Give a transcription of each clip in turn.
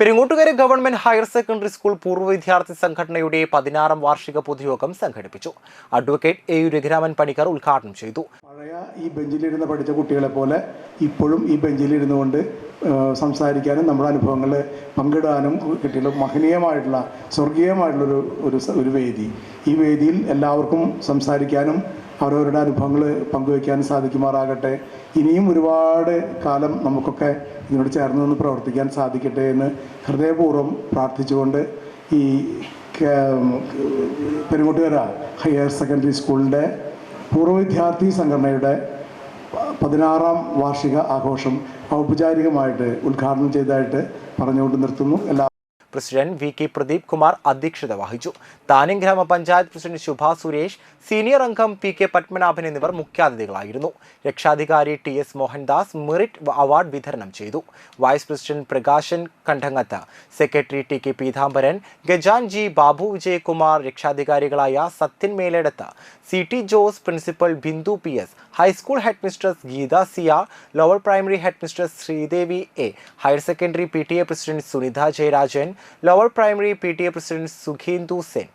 Perungottukara government higher secondary school പൂർവ വിദ്യാർത്ഥി സംഘടനയുടെ പതിനാറാം വാർഷിക പൊതുയോഗം സംഘടിപ്പിച്ചു. Advocate A U Raghuraman Panicker ഉദ്ഘാടനം ചെയ്തു. പഴയ ഈ ബെഞ്ചിലിരുന്ന് പഠിച്ച കുട്ടികളെ പോലെ ഇപ്പോഴും ഈ ബെഞ്ചിലിരുന്നു കൊണ്ട് സംസാരിക്കാനും നമ്മുടെ അനുഭവങ്ങൾ പങ്കിടാനും കിട്ടിയുള്ള മഹനീയമായിട്ടുള്ള സ്വർഗീയമായിട്ടുള്ളൊരു ഒരു ഒരു വേദി. ഈ വേദിയിൽ എല്ലാവർക്കും സംസാരിക്കാനും അവരവരുടെ അനുഭവങ്ങൾ പങ്കുവയ്ക്കാനും സാധിക്കുമാറാകട്ടെ. ഇനിയും ഒരുപാട് കാലം നമുക്കൊക്കെ ഇതിനോട് ചേർന്ന് നിന്ന് പ്രവർത്തിക്കാൻ സാധിക്കട്ടെ എന്ന് ഹൃദയപൂർവം പ്രാർത്ഥിച്ചുകൊണ്ട് ഈ പെരുങ്ങോട്ടുകര ഹയർ സെക്കൻഡറി സ്കൂളിന്റെ പൂർവ വിദ്യാർത്ഥി സംഘടനയുടെ പതിനാറാം വാർഷിക ആഘോഷം ഔപചാരികമായിട്ട് ഉദ്ഘാടനം ചെയ്തതായിട്ട് പറഞ്ഞുകൊണ്ട് നിർത്തുന്നു. എല്ലാ president V K Pradeep Kumar അധ്യക്ഷത വഹിച്ചു. താനിം ഗ്രാമപഞ്ചായത്ത് പ്രസിഡന്റ് ശുഭാ സുരേഷ് സീനിയർ അംഗം പി കെ പത്മനാഭൻ എന്നിവർ മുഖ്യാതിഥികളായിരുന്നു. രക്ഷാധികാരി T S Mohandas merit award വിതരണം ചെയ്തു. Vice president Prakashan Kandangath secretary T K Peethambaran ഗജാൻ G Babu Vijayakumar രക്ഷാധികാരികളായ Sathyan Meleduth C T Jose principal Bindu P S high school head mistress Geetha Siya lower primary head mistress Sreedevi A higher secondary P T A president Sunitha Jayarajan lower primary P T A president Sukhindu Sen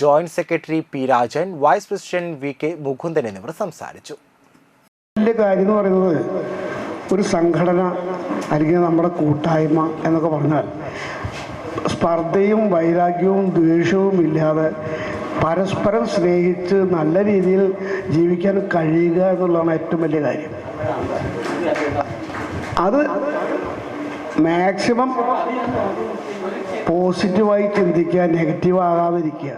joint secretary P Rajan vice president V K Mukundan എന്നിവർ സംസാരിച്ചു. കാര്യം എന്ന് പറയുന്നത് ഒരു സംഘടന അല്ലെങ്കിൽ നമ്മുടെ കൂട്ടായ്മ എന്നൊക്കെ പറഞ്ഞാൽ സ്പർദ്ധയും വൈരാഗ്യവും ദ്വേഷവും ഇല്ലാതെ പരസ്പരം സ്നേഹിച്ച് നല്ല രീതിയിൽ ജീവിക്കാൻ കഴിയുക എന്നുള്ളതാണ് ഏറ്റവും വലിയ കാര്യം. അത് മാക്സിമം പോസിറ്റീവായി ചിന്തിക്കുക നെഗറ്റീവ് ആകാതിരിക്കുക.